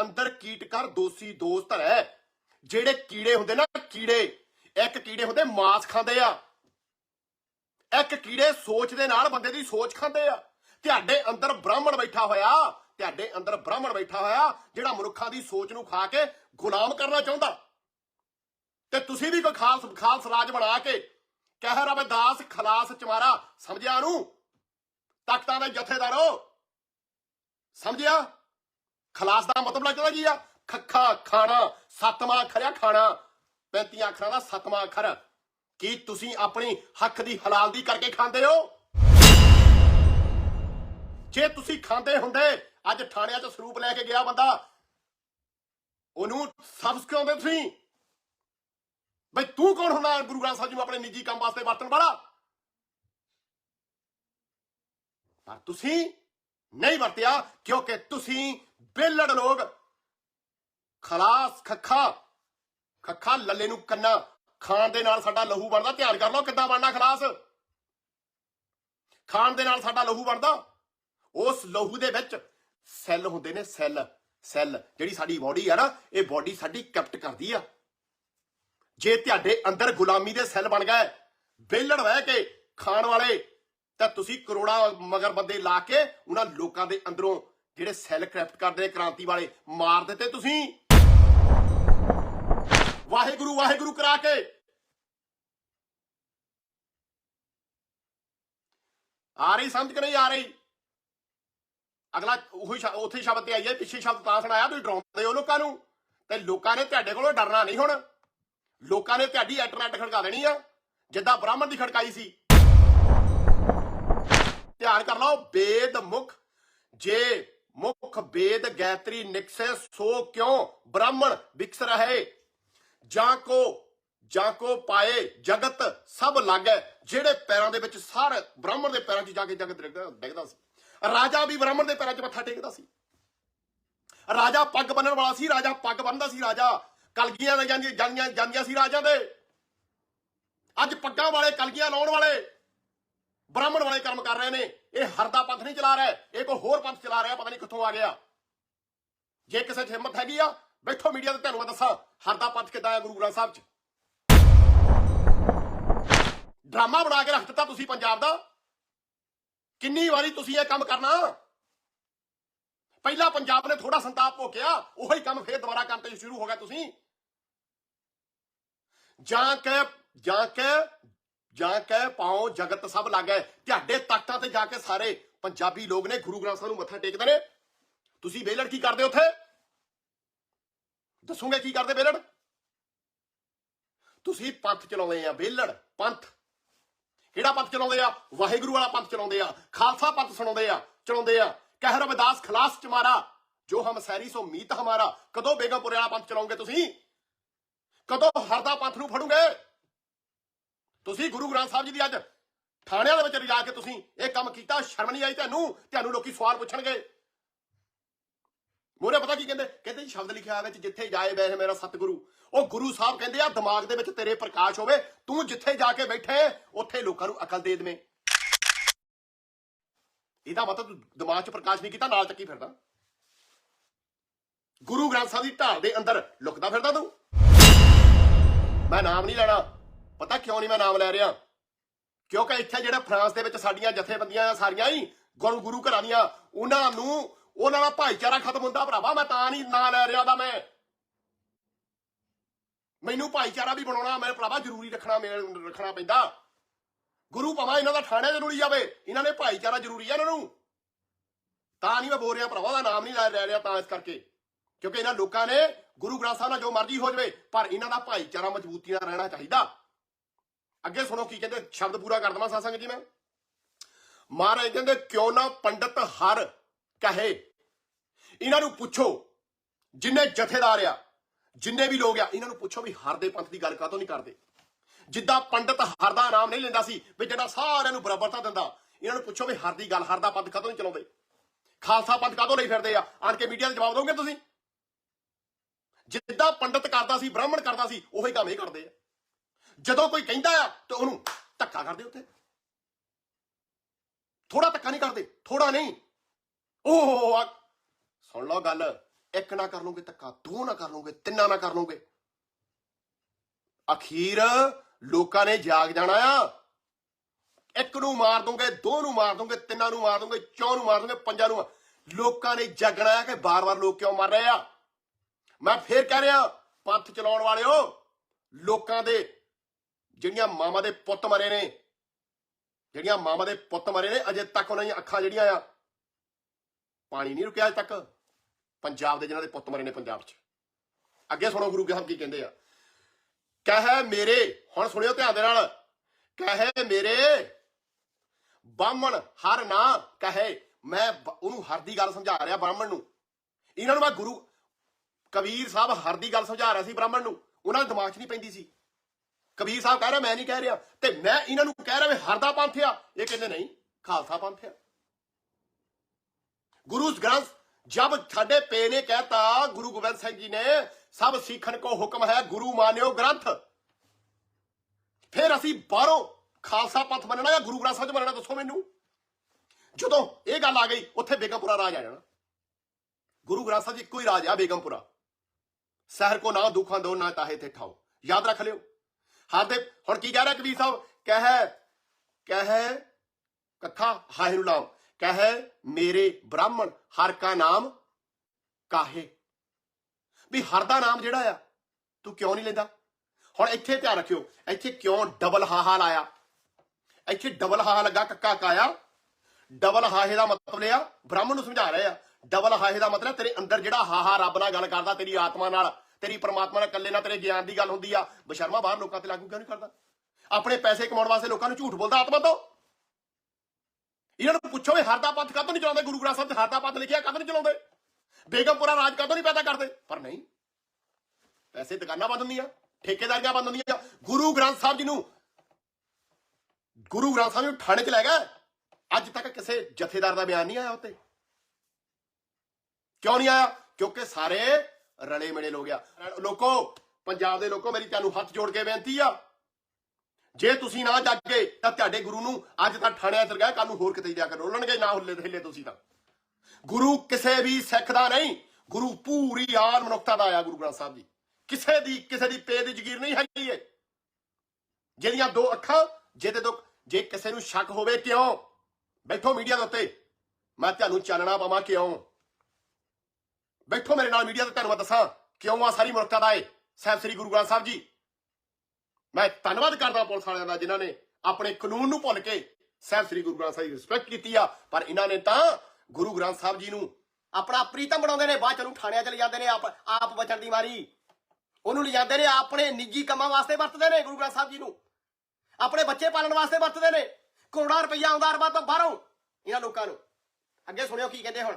ਅੰਦਰ ਕੀਟ ਕਰ ਦੋਸੀ ਦੋਸਤ ਹੈ। ਜਿਹੜੇ ਕੀੜੇ ਹੁੰਦੇ ਨਾ, ਕੀੜੇ, ਇੱਕ ਕੀੜੇ ਹੁੰਦੇ ਮਾਸ ਖਾਂਦੇ ਆ। ਇੱਕ ਕੀੜੇ ਸੋਚ ਦੇ ਨਾਲ ਬੰਦੇ ਦੀ ਸੋਚ ਖਾਂਦੇ ਆ। ਤੁਹਾਡੇ ਅੰਦਰ ਬ੍ਰਾਹਮਣ ਬੈਠਾ ਹੋਇਆ, ਤੁਹਾਡੇ ਅੰਦਰ ਬ੍ਰਾਹਮਣ ਬੈਠਾ ਹੋਇਆ, ਜਿਹੜਾ ਮਨੁੱਖਾਂ ਦੀ ਸੋਚ ਨੂੰ ਖਾ ਕੇ ਗੁਲਾਮ ਕਰਨਾ ਚਾਹੁੰਦਾ। ਤੇ ਤੁਸੀਂ ਵੀ ਕੋਈ ਖਾਸ ਖਾਸ ਰਾਜ ਬਣਾ ਕੇ ਕਹਿ ਰਵਿਦਾਸ ਖਲਾਸ ਚਮਾਰਾ ਸਮਝਿਆ ਨੂੰ ਤਖਤਾਂ ਦੇ ਜਥੇਦਾਰੋ, ਸਮਝਿਆ? ਖਲਾਸ ਦਾ ਮਤਲਬ ਲੱਗਦਾ ਕੀ ਆ? ਖੱਖਾ ਖਾਣਾ ਸੱਤਵਾਂ ਅੱਖਰ ਆ, ਖਾਣਾ। 35 ਅੱਖਰਾਂ ਦਾ ਸੱਤਵਾਂ ਅੱਖਰ। ਕੀ ਤੁਸੀਂ ਆਪਣੀ ਹੱਕ ਦੀ ਹਲਾਲ ਦੀ ਕਰਕੇ ਖਾਂਦੇ ਹੋ? ਜੇ ਤੁਸੀਂ ਖਾਂਦੇ ਹੁੰਦੇ, ਅੱਜ ਥਾਣਿਆਂ 'ਚ ਸਰੂਪ ਲੈ ਕੇ ਗਿਆ ਬੰਦਾ, ਉਹਨੂੰ ਸਬਸ ਕਿਉਂ ਦੇ ਤੁਸੀਂ? ਬਈ ਤੂੰ ਕੌਣ ਹੁੰਦਾ ਗੁਰੂ ਗ੍ਰੰਥ ਸਾਹਿਬ ਜੀ ਨੂੰ ਆਪਣੇ ਨਿੱਜੀ ਕੰਮ ਵਾਸਤੇ ਵਰਤਣ ਵਾਲਾ? ਪਰ ਤੁਸੀਂ ਨਹੀਂ ਵਰਤਿਆ, ਕਿਉਂਕਿ ਤੁਸੀਂ ਬੇਲੜ ਲੋਕ। ਖਲਾਸ ਖੱਖਾ ਖੱਖਾ ਲੱਲੇ ਨੂੰ ਕੰਨਾ। ਖਾਣ ਦੇ ਨਾਲ ਸਾਡਾ ਲਹੂ ਬਣਦਾ, ਧਿਆਨ ਕਰ ਲਓ ਕਿੱਦਾਂ ਬਣਨਾ ਖਲਾਸ। ਖਾਣ ਦੇ ਨਾਲ ਸਾਡਾ ਲਹੂ ਬਣਦਾ। ਉਸ ਲਹੂ ਦੇ ਵਿੱਚ ਸੈੱਲ ਹੁੰਦੇ ਨੇ, ਸੈੱਲ ਸੈੱਲ। ਜਿਹੜੀ ਸਾਡੀ ਬਾਡੀ ਆ ਨਾ, ਇਹ ਬਾਡੀ ਸਾਡੀ ਕੈਪਟ ਕਰਦੀ ਆ। ਜੇ ਤੁਹਾਡੇ ਅੰਦਰ ਗੁਲਾਮੀ ਦੇ ਸੈੱਲ ਬਣ ਗਏ, ਬੇਲੜ ਵਹਿ ਕੇ ਖਾਣ ਵਾਲੇ, ਤਾਂ ਤੁਸੀਂ ਕਰੋੜਾਂ ਮਗਰ ਬੰਦੇ ਲਾ ਕੇ ਉਹਨਾਂ ਲੋਕਾਂ ਦੇ ਅੰਦਰੋਂ ਜਿਹੜੇ ਸੈੱਲ ਕਰੈਪਟ ਕਰਦੇ ਨੇ ਕ੍ਰਾਂਤੀ ਵਾਲੇ, ਮਾਰ ਦਿੱਤੇ ਤੁਸੀਂ। ਵਾਹਿਗੁਰੂ ਵਾਹਿਗੁਰੂ ਕਰਾ ਕੇ। ਆ ਰਹੀ, ਸਮਝ ਕਿ ਨਹੀਂ ਆ ਰਹੀ? ਅਗਲਾ ਉਹੀ ਉੱਥੇ ਸ਼ਬਦ ਤੇ ਆਈ ਹੈ, ਪਿੱਛੇ ਸ਼ਬਦ ਤਾਂ ਸੁਣਾਇਆ, ਤੁਸੀਂ ਡਰਾਉਂਦੇ ਹੋ ਲੋਕਾਂ ਨੂੰ। ਤੇ ਲੋਕਾਂ ਨੇ ਤੁਹਾਡੇ ਕੋਲੋਂ ਡਰਨਾ ਨਹੀਂ ਹੁਣ। ਲੋਕਾਂ ਨੇ ਤੁਹਾਡੀ ਇੰਟਰਨੈਟ ਖੜਕਾ ਦੇਣੀ ਆ, ਜਿੱਦਾਂ ਬ੍ਰਾਹਮਣ ਦੀ ਖੜਕਾਈ ਸੀ। ਧਿਆਨ ਕਰ ਲਓ ਵੇਦ ਮੁਖ ਜੇ ਮੁਖ ਬੇਦ ਗੈਤਰੀ ਨਿਕਸੇ ਸੋ ਕਿਉ ਬ੍ਰਾਹਮਣ ਵਿਕਸ ਰਹੇ? ਜਾਂ ਕੋ ਜਾਂ ਕੋ ਪਾਏ ਜਗਤ ਸਭ ਲਾਗੈ, ਜਿਹੜੇ ਪੈਰਾਂ ਦੇ ਵਿੱਚ ਸਾਰੇ ਬ੍ਰਾਹਮਣ ਦੇ ਪੈਰਾਂ 'ਚ ਜਾ ਕੇ ਜਗਤ ਡਿੱਗਦਾ ਸੀ। ਰਾਜਾ ਵੀ ਬ੍ਰਾਹਮਣ ਦੇ ਪੈਰਾਂ 'ਚ ਮੱਥਾ ਟੇਕਦਾ ਸੀ। ਰਾਜਾ ਪੱਗ ਬੰਨਣ ਵਾਲਾ ਸੀ, ਰਾਜਾ ਪੱਗ ਬੰਨਦਾ ਸੀ ਰਾਜਾ। ਕਲਗੀਆਂ ਦੇ ਜਾਂਦੀਆਂ ਜਾਂਦੀਆਂ ਜਾਂਦੀਆਂ ਸੀ ਰਾਜਾ ਦੇ। ਅੱਜ ਪੱਗਾਂ ਵਾਲੇ, ਕਲਗੀਆਂ ਲਾਉਣ ਵਾਲੇ ਬ੍ਰਾਹਮਣ ਵਾਲੇ ਕਰਮ ਕਰ ਰਹੇ ਨੇ। ਇਹ ਹਰਦਾ ਪੰਥ ਨਹੀਂ ਚਲਾ ਰਿਹਾ। ਇਹ ਕੋਈ ਹੋਰ ਪੰਥ ਚਲਾ ਰਿਹਾ, ਪਤਾ ਨਹੀਂ ਕਿੱਥੋਂ ਆ ਗਿਆ। ਜੇ ਕਿਸੇ 'ਚ ਹਿੰਮਤ ਹੈਗੀ ਆ, ਬੈਠੋ ਮੀਡੀਆ ਤੇ ਤੁਹਾਨੂੰ ਮੈਂ ਦੱਸਾਂ, ਹਰਦਾ ਪੰਥ ਕਿੱਦਾਂ ਆ ਗੁਰੂ ਗ੍ਰੰਥ ਸਾਹਿਬ 'ਚ। ਡਰਾਮਾ ਬਣਾ ਕੇ ਰੱਖ ਦਿੱਤਾ ਤੁਸੀਂ ਪੰਜਾਬ ਦਾ। ਕਿੰਨੀ ਵਾਰੀ ਤੁਸੀਂ ਇਹ ਕੰਮ ਕਰਨਾ? ਪਹਿਲਾਂ ਪੰਜਾਬ ਨੇ ਥੋੜਾ ਸੰਤਾਪ ਭੋਗਿਆ, ਉਹੀ ਕੰਮ ਫੇਰ ਦੁਬਾਰਾ ਕਰਨ ਤੇ ਸ਼ੁਰੂ ਹੋ ਗਿਆ ਤੁਸੀਂ। ਜਾਂ ਕੇ ਜਾਂ ਕੇ ਜਾਂ ਕਹਿ ਪਾਉ ਜਗਤ ਸਭ ਲਾਗੇ। ਤੁਹਾਡੇ ਤਖਤਾਂ ਤੇ ਜਾ ਕੇ ਸਾਰੇ ਪੰਜਾਬੀ ਲੋਕ ਨੇ ਗੁਰੂ ਗ੍ਰੰਥ ਸਾਹਿਬ ਨੂੰ ਮੱਥਾ ਟੇਕਦੇ ਨੇ। ਤੁਸੀਂ ਬੇਲੜ ਕੀ ਕਰਦੇ ਉੱਥੇ? ਦੱਸੋਗੇ ਕੀ ਕਰਦੇ ਬੇਲੜ? ਤੁਸੀਂ ਪੰਥ ਚਲਾਉਂਦੇ ਆ ਬੇਲੜ, ਪੰਥ। ਕਿਹੜਾ ਪੰਥ ਚਲਾਉਂਦੇ ਆ? ਵਾਹਿਗੁਰੂ ਵਾਲਾ ਪੰਥ ਚਲਾਉਂਦੇ ਆ। ਖਾਲਸਾ ਪੰਥ ਸੁਣਾਉਂਦੇ ਆ, ਚਲਾਉਂਦੇ ਆ। ਕਹਿ ਰਵਿਦਾਸ ਖਲਾਸ ਚਮਾਰਾ ਜੋ ਹਮ ਸੈਰੀ ਸੋ ਮੀਤ ਹਮਾਰਾ। ਕਦੋਂ ਬੇਗਮਪੁਰੇ ਵਾਲਾ ਪੰਥ ਚਲਾਉਂਗੇ ਤੁਸੀਂ? ਕਦੋਂ ਹਰਦਾ ਪੰਥ ਨੂੰ ਫੜੋਗੇ? ਤੁਸੀਂ ਗੁਰੂ ਗ੍ਰੰਥ ਸਾਹਿਬ ਜੀ ਦੀ ਅੱਜ ਥਾਣਿਆਂ ਦੇ ਵਿੱਚ ਲਿਜਾ ਕੇ ਤੁਸੀਂ ਇਹ ਕੰਮ ਕੀਤਾ, ਸ਼ਰਮ ਨਹੀਂ ਆਈ ਤੁਹਾਨੂੰ? ਤੁਹਾਨੂੰ ਲੋਕੀ ਸਵਾਲ ਪੁੱਛਣਗੇ। ਮੋਰੇ ਪਤਾ ਕੀ ਕਹਿੰਦੇ? ਕਹਿੰਦੇ ਜੀ ਸ਼ਬਦ ਲਿਖਿਆ ਵਿੱਚ ਜਿੱਥੇ ਜਾਏ ਵੈਸੇ ਮੇਰਾ ਸਤਿਗੁਰੂ। ਉਹ ਗੁਰੂ ਸਾਹਿਬ ਕਹਿੰਦੇ ਆ, ਦਿਮਾਗ ਦੇ ਵਿੱਚ ਤੇਰੇ ਪ੍ਰਕਾਸ਼ ਹੋਵੇ, ਤੂੰ ਜਿੱਥੇ ਜਾ ਕੇ ਬੈਠੇ, ਉੱਥੇ ਲੋਕਾਂ ਨੂੰ ਅਕਲ ਦੇ ਦੇਵੇਂ। ਇਹਦਾ ਮਤਲਬ ਤੂੰ ਦਿਮਾਗ 'ਚ ਪ੍ਰਕਾਸ਼ ਨਹੀਂ ਕੀਤਾ, ਨਾਲ ਚੱਕੀ ਫਿਰਦਾ। ਗੁਰੂ ਗ੍ਰੰਥ ਸਾਹਿਬ ਦੀ ਢਾਲ ਦੇ ਅੰਦਰ ਲੁਕਦਾ ਫਿਰਦਾ ਤੂੰ। ਮੈਂ ਨਾਮ ਨਹੀਂ ਲੈਣਾ। ਪਤਾ ਕਿਉਂ ਨਹੀਂ ਮੈਂ ਨਾਮ ਲੈ ਰਿਹਾ? ਕਿਉਂਕਿ ਇੱਥੇ ਜਿਹੜੇ ਫਰਾਂਸ ਦੇ ਵਿੱਚ ਸਾਡੀਆਂ ਜਥੇਬੰਦੀਆਂ ਸਾਰੀਆਂ ਹੀ ਗੁਰੂ ਗੁਰੂ ਘਰਾਂ ਦੀਆਂ, ਉਹਨਾਂ ਨੂੰ ਉਹਨਾਂ ਦਾ ਭਾਈਚਾਰਾ ਖਤਮ ਹੁੰਦਾ ਭਰਾਵਾ, ਮੈਂ ਤਾਂ ਨਹੀਂ ਨਾਂ ਲੈ ਰਿਹਾ ਦਾ ਮੈਂ। ਮੈਨੂੰ ਭਾਈਚਾਰਾ ਵੀ ਬਣਾਉਣਾ ਮੇਰੇ ਭਰਾਵਾ ਜ਼ਰੂਰੀ ਰੱਖਣਾ ਮੇਰੇ ਰੱਖਣਾ ਪੈਂਦਾ। ਗੁਰੂ ਭਾਵੇਂ ਇਹਨਾਂ ਦਾ ਠਾਣੇ ਜ਼ਰੂਰੀ ਜਾਵੇ, ਇਹਨਾਂ ਨੇ ਭਾਈਚਾਰਾ ਜ਼ਰੂਰੀ ਆ ਇਹਨਾਂ ਨੂੰ। ਤਾਂ ਨਹੀਂ ਮੈਂ ਬੋਲ ਰਿਹਾ ਭਰਾਵਾ ਦਾ ਨਾਮ ਨਹੀਂ ਲੈ ਲੈ ਰਿਹਾ ਤਾਂ ਇਸ ਕਰਕੇ। ਕਿਉਂਕਿ ਇਹਨਾਂ ਲੋਕਾਂ ਨੇ ਗੁਰੂ ਗ੍ਰੰਥ ਸਾਹਿਬ ਨਾਲ ਜੋ ਮਰਜ਼ੀ ਹੋ ਜਾਵੇ, ਪਰ ਇਹਨਾਂ ਦਾ ਭਾਈਚਾਰਾ ਮਜ਼ਬੂਤੀ ਨਾਲ ਰਹਿਣਾ ਚਾਹੀਦਾ। ਅੱਗੇ ਸੁਣੋ ਕੀ ਕਹਿੰਦੇ, ਸ਼ਬਦ ਪੂਰਾ ਕਰ ਦਵਾਂ ਸਾਸੰਗ ਜੀ ਮੈਂ। ਮਹਾਰਾਜ ਕਹਿੰਦੇ, ਕਿਉਂ ਨਾ ਪੰਡਤ ਹਰ ਕਹੇ, ਇਹਨਾਂ ਨੂੰ ਪੁੱਛੋ ਜਿੰਨੇ ਜਥੇਦਾਰ ਆ, ਜਿੰਨੇ ਵੀ ਲੋਕ ਆ, ਇਹਨਾਂ ਨੂੰ ਪੁੱਛੋ ਵੀ ਹਰ ਦੇ ਪੰਥ ਦੀ ਗੱਲ ਕਾਹਤੋਂ ਨਹੀਂ ਕਰਦੇ। ਜਿੱਦਾਂ ਪੰਡਤ ਹਰ ਦਾ ਨਾਮ ਨਹੀਂ ਲੈਂਦਾ ਸੀ, ਵੀ ਜਿਹੜਾ ਸਾਰਿਆਂ ਨੂੰ ਬਰਾਬਰਤਾ ਦਿੰਦਾ, ਇਹਨਾਂ ਨੂੰ ਪੁੱਛੋ ਵੀ ਹਰ ਦੀ ਗੱਲ, ਹਰ ਦਾ ਪੰਥ ਕਾਹਤੋਂ ਨਹੀਂ ਚਲਾਉਂਦੇ। ਖਾਲਸਾ ਪੰਥ ਕਾਹਤੋਂ ਲਈ ਫਿਰਦੇ ਆ? ਆਣ ਕੇ ਮੀਡੀਆ ਦੇ ਜਵਾਬ ਦੋਗੇ ਤੁਸੀਂ? ਜਿੱਦਾਂ ਪੰਡਤ ਕਰਦਾ ਸੀ, ਬ੍ਰਾਹਮਣ ਕਰਦਾ ਸੀ, ਉਹੀ ਕੰਮ ਇਹ ਕਰਦੇ ਆ। ਜਦੋਂ ਕੋਈ ਕਹਿੰਦਾ ਆ, ਤੇ ਉਹਨੂੰ ਧੱਕਾ ਕਰਦੇ ਉੱਥੇ। ਥੋੜਾ ਧੱਕਾ ਨਹੀਂ ਕਰਦੇ ਥੋੜਾ ਨਹੀਂ। ਓਹ ਸੁਣ ਲਓ ਗੱਲ, ਇੱਕ ਨਾ ਕਰ ਲਓਗੇ ਧੱਕਾ, ਦੋ ਨਾ ਕਰ ਲਓਗੇ, ਤਿੰਨਾਂ ਨਾ ਕਰ ਲਓਗੇ। ਅਖੀਰ ਲੋਕਾਂ ਨੇ ਜਾਗ ਜਾਣਾ ਆ। ਇੱਕ ਨੂੰ ਮਾਰ ਦੋਗੇ, ਦੋ ਨੂੰ ਮਾਰ ਦੋਗੇ, ਤਿੰਨਾਂ ਨੂੰ ਮਾਰ ਦੋਗੇ, ਚੌਂ ਨੂੰ ਮਾਰ ਦੋਗੇ, ਪੰਜਾਂ ਨੂੰ ਮਾਰ- ਲੋਕਾਂ ਨੇ ਜਾਗਣਾ ਆ ਕਿ ਬਾਰ-ਬਾਰ ਲੋਕ ਕਿਉਂ ਮਰ ਰਹੇ ਆ? ਮੈਂ ਫੇਰ ਕਹਿ ਰਿਹਾ, ਪੰਥ ਚਲਾਉਣ ਵਾਲਿਓ, ਲੋਕਾਂ ਦੇ ਜਿਹੜੀਆਂ ਮਾਮਾ ਦੇ ਪੁੱਤ ਮਰੇ ਨੇ, ਜਿਹੜੀਆਂ ਮਾਮਾ ਦੇ ਪੁੱਤ ਮਰੇ ਨੇ, ਅਜੇ ਤੱਕ ਉਹਨਾਂ ਦੀਆਂ ਅੱਖਾਂ ਜਿਹੜੀਆਂ ਆ, ਪਾਣੀ ਨਹੀਂ ਰੁਕਿਆ ਅਜੇ ਤੱਕ। ਪੰਜਾਬ ਦੇ ਜਿਹਨਾਂ ਦੇ ਪੁੱਤ ਮਰੇ ਨੇ ਪੰਜਾਬ 'ਚ। ਅੱਗੇ ਸੁਣੋ ਗੁਰੂ ਸਾਹਿਬ ਕੀ ਕਹਿੰਦੇ ਆ। ਕਹੇ ਮੇਰੇ, ਹੁਣ ਸੁਣਿਓ ਧਿਆਨ ਦੇ ਨਾਲ। ਕਹੇ ਮੇਰੇ, ਬਾਹਮਣ ਹਰ ਨਾ ਕਹੇ। ਮੈਂ ਉਹਨੂੰ ਹਰ ਦੀ ਗੱਲ ਸਮਝਾ ਰਿਹਾ ਬ੍ਰਾਹਮਣ ਨੂੰ। ਇਹਨਾਂ ਨੂੰ ਮੈਂ ਗੁਰੂ ਕਬੀਰ ਸਾਹਿਬ ਹਰ ਦੀ ਗੱਲ ਸਮਝਾ ਰਿਹਾ ਸੀ ਬ੍ਰਾਹਮਣ ਨੂੰ। ਉਹਨਾਂ ਦੇ ਦਿਮਾਗ 'ਚ ਨਹੀਂ ਪੈਂਦੀ ਸੀ। ਕਬੀਰ ਸਾਹਿਬ ਕਹਿ ਰਿਹਾ, ਮੈਂ ਨਹੀਂ ਕਹਿ ਰਿਹਾ। ਤੇ ਮੈਂ ਇਹਨਾਂ ਨੂੰ ਕਹਿ ਰਿਹਾ ਵੀ ਹਰਦਾ ਪੰਥ ਆ ਇਹ ਕਹਿੰਦੇ ਨਹੀਂ, ਖਾਲਸਾ ਪੰਥ ਆ ਗੁਰੂ ਗ੍ਰੰਥ ਜਬ ਸਾਡੇ ਪੇ ਨੇ ਕਹਿਤਾ, ਗੁਰੂ ਗੋਬਿੰਦ ਸਿੰਘ ਜੀ ਨੇ, ਸਭ ਸਿੱਖਣ ਕੋ ਹੁਕਮ ਹੈ ਗੁਰੂ ਮਾਨਿਓ ਗ੍ਰੰਥ। ਫਿਰ ਅਸੀਂ ਬਾਹਰੋਂ ਖਾਲਸਾ ਪੰਥ ਮੰਨਣਾ ਜਾਂ ਗੁਰੂ ਗ੍ਰੰਥ ਸਾਹਿਬ ਮੰਨਣਾ, ਦੱਸੋ ਮੈਨੂੰ। ਜਦੋਂ ਇਹ ਗੱਲ ਆ ਗਈ, ਉੱਥੇ ਬੇਗਮਪੁਰਾ ਰਾਜ ਆ ਜਾਣਾ। ਗੁਰੂ ਗ੍ਰੰਥ ਸਾਹਿਬ ਜੀ ਇੱਕੋ ਹੀ ਰਾਜ ਆ, ਬੇਗਮਪੁਰਾ। ਸ਼ਹਿਰ ਕੋ ਨਾ ਦੁਖਾਂ ਦੋ ਨਾ ਤਾਹੇ ਤੇ ਠਾਓ। ਯਾਦ ਰੱਖ ਲਿਓ। ਹਰ ਦੇ ਹੁਣ ਕੀ ਕਹਿ ਰਿਹਾ ਕਬੀਰ ਸਾਹਿਬ? ਕਹਿ, ਕਹੇ ਕੱਥਾ ਨੂੰ ਨਾਮ ਕਹਿ, ਮੇਰੇ ਬ੍ਰਾਹਮਣ, ਹਰ ਕਾ ਨਾਮ ਕਾਹੇ? ਵੀ ਹਰ ਦਾ ਨਾਮ ਜਿਹੜਾ ਆ, ਤੂੰ ਕਿਉਂ ਨਹੀਂ ਲੈਂਦਾ? ਹੁਣ ਇੱਥੇ ਧਿਆਨ ਰੱਖਿਓ, ਇੱਥੇ ਕਿਉਂ ਡਬਲ ਹਾਹਾ ਲਾਇਆ? ਇੱਥੇ ਡਬਲ ਹਾਹਾ ਲੱਗਾ, ਕੱਕਾ ਕਾਇਆ। ਡਬਲ ਹਾਹੇ ਦਾ ਮਤਲਬ ਲਿਆ, ਬ੍ਰਾਹਮਣ ਨੂੰ ਸਮਝਾ ਰਹੇ ਆ। ਡਬਲ ਹਾਹੇ ਦਾ ਮਤਲਬ ਤੇਰੇ ਅੰਦਰ ਜਿਹੜਾ ਹਾਹਾ ਰੱਬ ਨਾਲ ਗੱਲ ਕਰਦਾ, ਤੇਰੀ ਆਤਮਾ ਨਾਲ। ਤੇਰੀ ਪਰਮਾਤਮਾ ਨਾਲ ਇਕੱਲੇ ਨਾਲ ਤੇਰੇ ਗਿਆਨ ਦੀ ਗੱਲ ਹੁੰਦੀ ਆ। ਬਸ਼ਰਮਾ ਬਾਹਰ ਲੋਕਾਂ ਤੇ ਲਾਗੂ ਕਿਉਂ ਨਹੀਂ ਕਰਦਾ? ਆਪਣੇ ਪੈਸੇ ਕਮਾਉਣ ਵਾਸਤੇ ਲੋਕਾਂ ਨੂੰ ਝੂਠ ਬੋਲਦਾ ਆਤਮਾ ਤੋਂ? ਇਹਨਾਂ ਨੂੰ ਪੁੱਛੋ ਵੀ ਹਰ ਦਾ ਪੰਥ ਕਾਹਤੋਂ ਨਹੀਂ ਚਲਾਉਂਦੇ? ਗੁਰੂ ਗ੍ਰੰਥ ਸਾਹਿਬ ਤੇ ਹਰ ਦਾ ਪੰਥ ਲਿਖਿਆ ਕਾਹਤੋਂ ਨਹੀਂ ਚਲਾਉਂਦੇ? ਬੇਗਮਪੁਰਾ ਰਾਜ ਕਾਹਤੋਂ ਨਹੀਂ ਪੈਦਾ ਕਰਦੇ? ਪਰ ਨਹੀਂ। ਪੈਸੇ ਦੁਕਾਨਾਂ ਬੰਦ ਹੁੰਦੀਆਂ, ਠੇਕੇਦਾਰੀਆਂ ਬੰਦ ਹੁੰਦੀਆਂ। ਗੁਰੂ ਗ੍ਰੰਥ ਸਾਹਿਬ ਜੀ ਨੂੰ, ਗੁਰੂ ਗ੍ਰੰਥ ਸਾਹਿਬ ਨੂੰ ਥਾਣੇ 'ਚ ਲੈ ਗਏ। ਅੱਜ ਤੱਕ ਕਿਸੇ ਜਥੇਦਾਰ ਦਾ ਬਿਆਨ ਨਹੀਂ ਆਇਆ ਉੱਤੇ। ਕਿਉਂ ਨਹੀਂ ਆਇਆ? ਕਿਉਂਕਿ ਸਾਰੇ ਰਲੇ ਮਿਲੇ ਲੋਕ ਗਿਆ ਲੋਕੋ, ਪੰਜਾਬ ਦੇ ਲੋਕੋ, ਮੇਰੀ ਤੁਹਾਨੂੰ ਹੱਥ ਜੋੜ ਕੇ ਬੇਨਤੀ ਆ। ਜੇ ਤੁਸੀਂ ਨਾ ਜਾਗੇ, ਤਾਂ ਤੁਹਾਡੇ ਗੁਰੂ ਨੂੰ ਅੱਜ ਤਾਂ ਥਾਣਿਆਂ 'ਚ ਕੱਲ ਨੂੰ ਹੋਰ ਕਿਤੇ ਜਾ ਕੇ ਰੋਲਣਗੇ, ਨਾ ਹੁੱਲੇ ਹਿੱਲੇ ਤੁਸੀਂ ਤਾਂ। ਗੁਰੂ ਕਿਸੇ ਵੀ ਸਿੱਖ ਦਾ ਨਹੀਂ, ਗੁਰੂ ਪੂਰੀ ਆਲ ਮਨੁੱਖਤਾ ਦਾ ਆਇਆ ਗੁਰੂ ਗ੍ਰੰਥ ਸਾਹਿਬ ਜੀ। ਕਿਸੇ ਦੀ ਕਿਸੇ ਦੀ ਪੇ ਦੀ ਜ਼ਗੀਰ ਨਹੀਂ ਹੈਗੀ ਏ ਜਿਹੜੀਆਂ ਦੋ ਅੱਖਾਂ ਜਿਹਦੇ ਤੋਂ ਜੇ ਕਿਸੇ ਨੂੰ ਸ਼ੱਕ ਹੋਵੇ ਕਿਉਂ? ਬੈਠੋ ਮੀਡੀਆ ਦੇ ਉੱਤੇ। ਮੈਂ ਤੁਹਾਨੂੰ ਚਾਨਣਾ ਪਾਵਾਂ ਕਿਉਂ? ਬੈਠੋ ਮੇਰੇ ਨਾਲ ਮੀਡੀਆ ਤੇ ਤੁਹਾਨੂੰ ਮੈਂ ਦੱਸਾਂ। ਕਿਉਂ ਆ ਸਾਰੀ ਮਨੁੱਖਤਾ ਦਾ ਏ ਸਾਹਿਬ ਸ੍ਰੀ ਗੁਰੂ ਗ੍ਰੰਥ ਸਾਹਿਬ ਜੀ। ਮੈਂ ਧੰਨਵਾਦ ਕਰਦਾ ਪੁਲਿਸ ਵਾਲਿਆਂ ਦਾ ਜਿਨ੍ਹਾਂ ਨੇ ਆਪਣੇ ਕਾਨੂੰਨ ਨੂੰ ਭੁੱਲ ਕੇ ਸਾਹਿਬ ਸ੍ਰੀ ਗੁਰੂ ਗ੍ਰੰਥ ਸਾਹਿਬ ਦੀ ਰਿਸਪੈਕਟ ਕੀਤੀ ਆ। ਪਰ ਇਹਨਾਂ ਨੇ ਤਾਂ ਗੁਰੂ ਗ੍ਰੰਥ ਸਾਹਿਬ ਜੀ ਨੂੰ ਆਪਣਾ ਪ੍ਰੀਤਮ ਬਣਾਉਂਦੇ ਨੇ, ਬਾਅਦ ਚ ਉਹਨੂੰ ਥਾਣਿਆਂ ਚ ਲਿਜਾਂਦੇ ਨੇ, ਆਪ ਆਪ ਬਚਣ ਦੀ ਮਾਰੀ। ਉਹਨੂੰ ਲਿਜਾਂਦੇ ਨੇ, ਆਪਣੇ ਨਿੱਜੀ ਕੰਮਾਂ ਵਾਸਤੇ ਵਰਤਦੇ ਨੇ ਗੁਰੂ ਗ੍ਰੰਥ ਸਾਹਿਬ ਜੀ ਨੂੰ। ਆਪਣੇ ਬੱਚੇ ਪਾਲਣ ਵਾਸਤੇ ਵਰਤਦੇ ਨੇ। ਕਰੋੜਾਂ ਰੁਪਈਆ ਆਉਂਦਾ ਅਰਬਾਂ ਤੋਂ ਬਾਹਰੋਂ ਇਹਨਾਂ ਲੋਕਾਂ ਨੂੰ। ਅੱਗੇ ਸੁਣਿਓ ਕੀ ਕਹਿੰਦੇ ਹੁਣ।